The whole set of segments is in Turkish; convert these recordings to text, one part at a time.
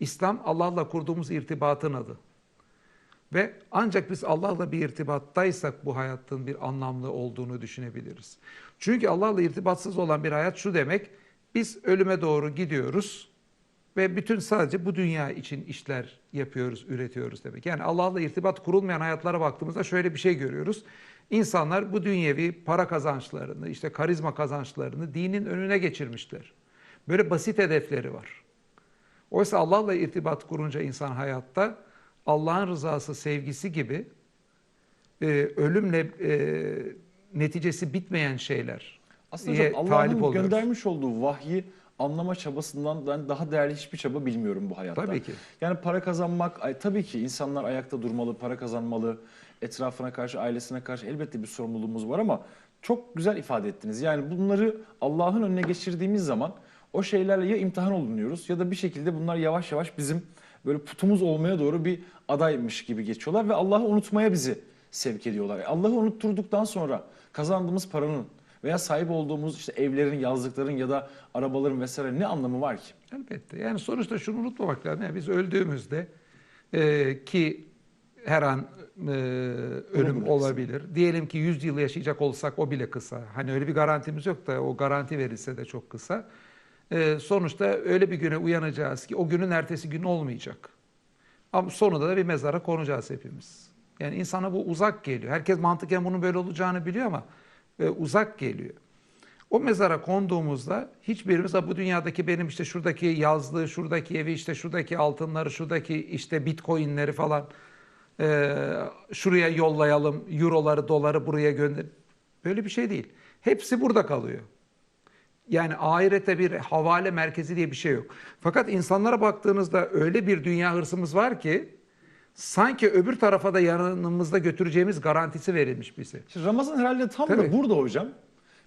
İslam Allah'la kurduğumuz irtibatın adı. Ve ancak biz Allah'la bir irtibattaysak bu hayatın bir anlamlı olduğunu düşünebiliriz. Çünkü Allah'la irtibatsız olan bir hayat şu demek, biz ölüme doğru gidiyoruz ve bütün sadece bu dünya için işler yapıyoruz, üretiyoruz demek. Yani Allah'la irtibat kurulmayan hayatlara baktığımızda şöyle bir şey görüyoruz. İnsanlar bu dünyevi para kazançlarını, işte karizma kazançlarını dinin önüne geçirmişler. Böyle basit hedefleri var. Oysa Allah'la irtibat kurunca insan hayatta Allah'ın rızası, sevgisi gibi e, ölümle e, neticesi bitmeyen şeyler. Aslında Allah'ın göndermiş olduğu vahyi anlama çabasından ben daha değerli hiçbir çaba bilmiyorum bu hayatta. Tabii ki. Yani para kazanmak, tabii ki insanlar ayakta durmalı, para kazanmalı, etrafına karşı, ailesine karşı elbette bir sorumluluğumuz var ama çok güzel ifade ettiniz. Yani bunları Allah'ın önüne geçirdiğimiz zaman o şeylerle ya imtihan olunuyoruz ya da bir şekilde bunlar yavaş yavaş bizim böyle putumuz olmaya doğru bir adaymış gibi geçiyorlar ve Allah'ı unutmaya bizi sevk ediyorlar. Allah'ı unutturduktan sonra kazandığımız paranın veya sahip olduğumuz işte evlerin, yazlıkların ya da arabaların vesaire ne anlamı var ki? Elbette. Yani sonuçta şunu unutmamak lazım. Yani biz öldüğümüzde e, ki her an e, ölüm bile olabilir. Diyelim ki 100 yıl yaşayacak olsak o bile kısa. Hani öyle bir garantimiz yok da o garanti verilse de çok kısa. E, sonuçta öyle bir güne uyanacağız ki o günün ertesi gün olmayacak. Ama sonunda da bir mezara konacağız hepimiz. Yani insana bu uzak geliyor. Herkes mantıken bunun böyle olacağını biliyor ama e, uzak geliyor. O mezara konduğumuzda hiçbirimiz "Ha, bu dünyadaki benim işte şuradaki yazlığı, şuradaki evi, işte şuradaki altınları, şuradaki işte bitcoinleri falan e, şuraya yollayalım, euroları, doları buraya gönder. Böyle bir şey değil. Hepsi burada kalıyor. Yani ahirete bir havale merkezi diye bir şey yok. Fakat insanlara baktığınızda öyle bir dünya hırsımız var ki sanki öbür tarafa da yanımızda götüreceğimiz garantisi verilmiş bize. Şimdi Ramazan herhalde tam Tabii. da burada hocam.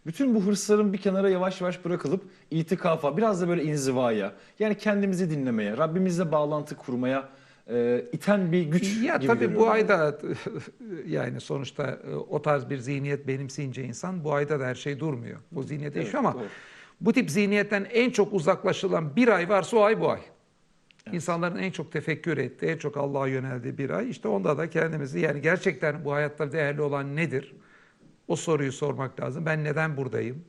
Bütün bu hırsların bir kenara yavaş yavaş bırakılıp itikafa, biraz da böyle inzivaya, yani kendimizi dinlemeye, Rabbimizle bağlantı kurmaya e, iten bir güç Ya gibi tabii görüyorum bu ayda yani sonuçta e, o tarz bir zihniyet benimseyince insan bu ayda da her şey durmuyor. O zihniyet Evet, ama doğru. bu tip zihniyetten en çok uzaklaşılan bir ay varsa o ay bu ay. İnsanların en çok tefekkür ettiği, en çok Allah'a yöneldiği bir ay. İşte onda da kendimizi yani gerçekten bu hayatta değerli olan nedir? O soruyu sormak lazım. Ben neden buradayım?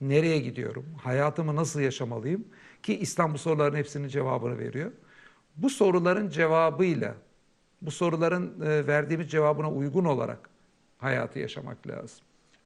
Nereye gidiyorum? Hayatımı nasıl yaşamalıyım? Ki İslam bu soruların hepsinin cevabını veriyor. Bu soruların cevabıyla, bu soruların e, verdiğimiz cevabına uygun olarak hayatı yaşamak lazım.